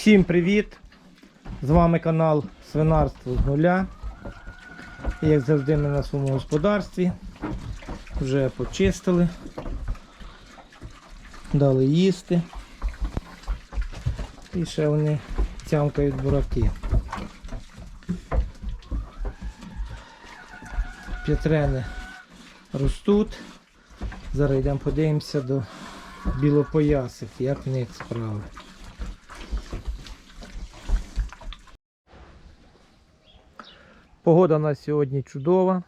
Всім привіт! З вами канал Свинарство з нуля. І, Як завжди ми на своєму господарстві. Вже почистили, дали їсти. І ще вони тямкають бураки. П'ятрени ростуть. Зараз йдемо подивимося до білопоясих, як в них справи. Погода на сьогодні чудова,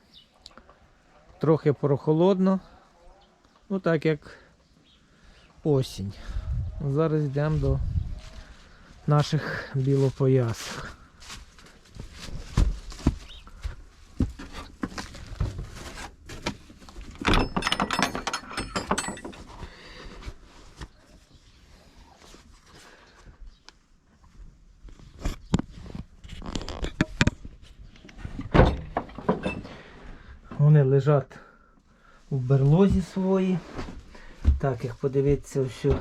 трохи прохолодно, ну так як осінь. Зараз йдемо до наших білопоясих. Вони лежать у берлозі своїй. Так, як подивитися, все,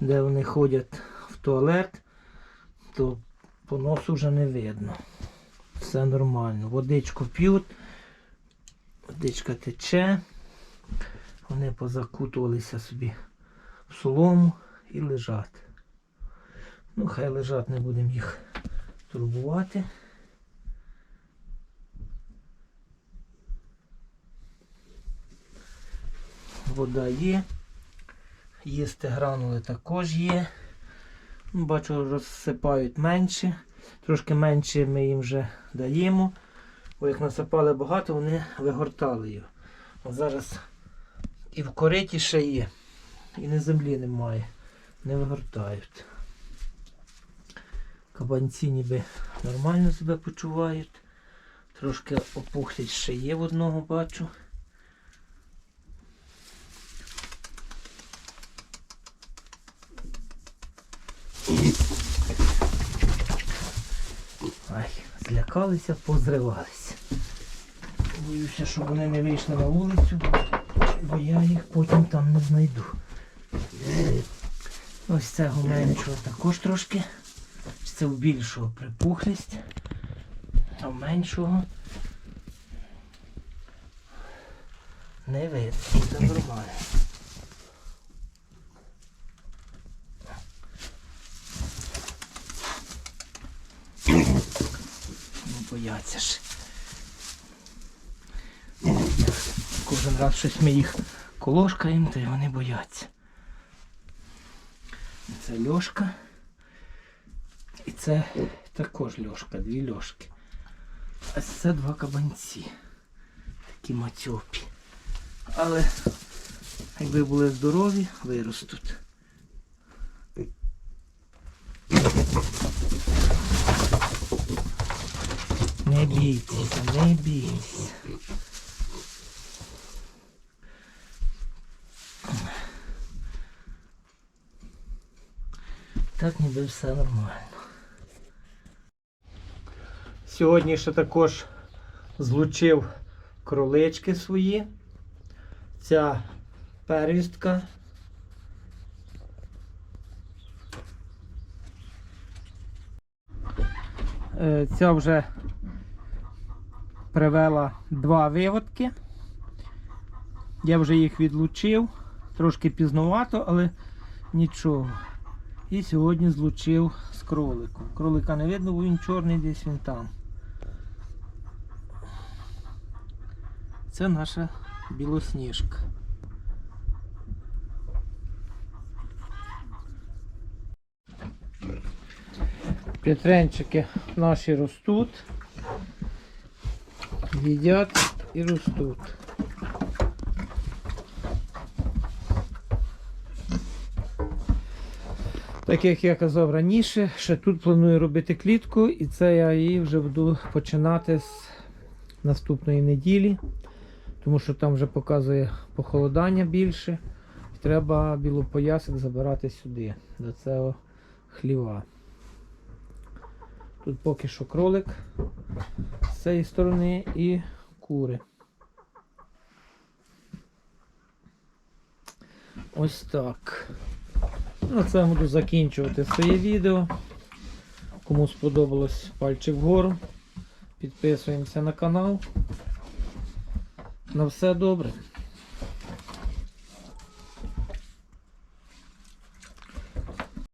де вони ходять в туалет, то по носу вже не видно. Все нормально. Водичку п'ють, водичка тече. Вони позакутувалися собі в солому і лежать. Ну, хай лежать, не будемо їх турбувати. Вода є. Їсти гранули також є. Бачу, розсипають менше. Трошки менше ми їм вже даємо. Бо як насипали багато, вони вигортали його. От зараз і в кориті ще є. І на землі немає. Не вигортають. Кабанці ніби нормально себе почувають. Трошки опухлість ще є в одного бачу. Ай, злякалися, позривалися. Боюся, щоб вони не вийшли на вулицю, бо я їх потім там не знайду. Ось цього меншого також трошки. Це в більшого припухлість, а в меншого не видно. Це нормально. Ну, бояться ж. Кожен раз щось ми їх колошкаємо, то й вони бояться. Це льошка. І це також льошка, дві льошки. А це два кабанці. Такі матьопі. Але якби були здорові, виростуть. Не бійтеся, не бійтеся. Так ніби все нормально. Сьогодні ще також злучив кролички свої. Ця первістка. Е, Ця вже привела два виводки. Я вже їх відлучив, трошки пізнувато, але нічого. І сьогодні злучив з кроликом. Кролика не видно, бо він чорний, десь він там. Це наша білосніжка. Петренчики наші ростуть, їдять і ростуть. Так як я казав раніше, ще тут планую робити клітку, і це я її вже буду починати з наступної неділі, тому що там вже показує похолодання більше. Треба білопоясик забирати сюди, до цього хліва. Тут поки що кролик з цієї сторони і кури. Ось так. Ну, це буду закінчувати своє відео. Кому сподобалось пальчик вгору. Підписуємося на канал. На все добре.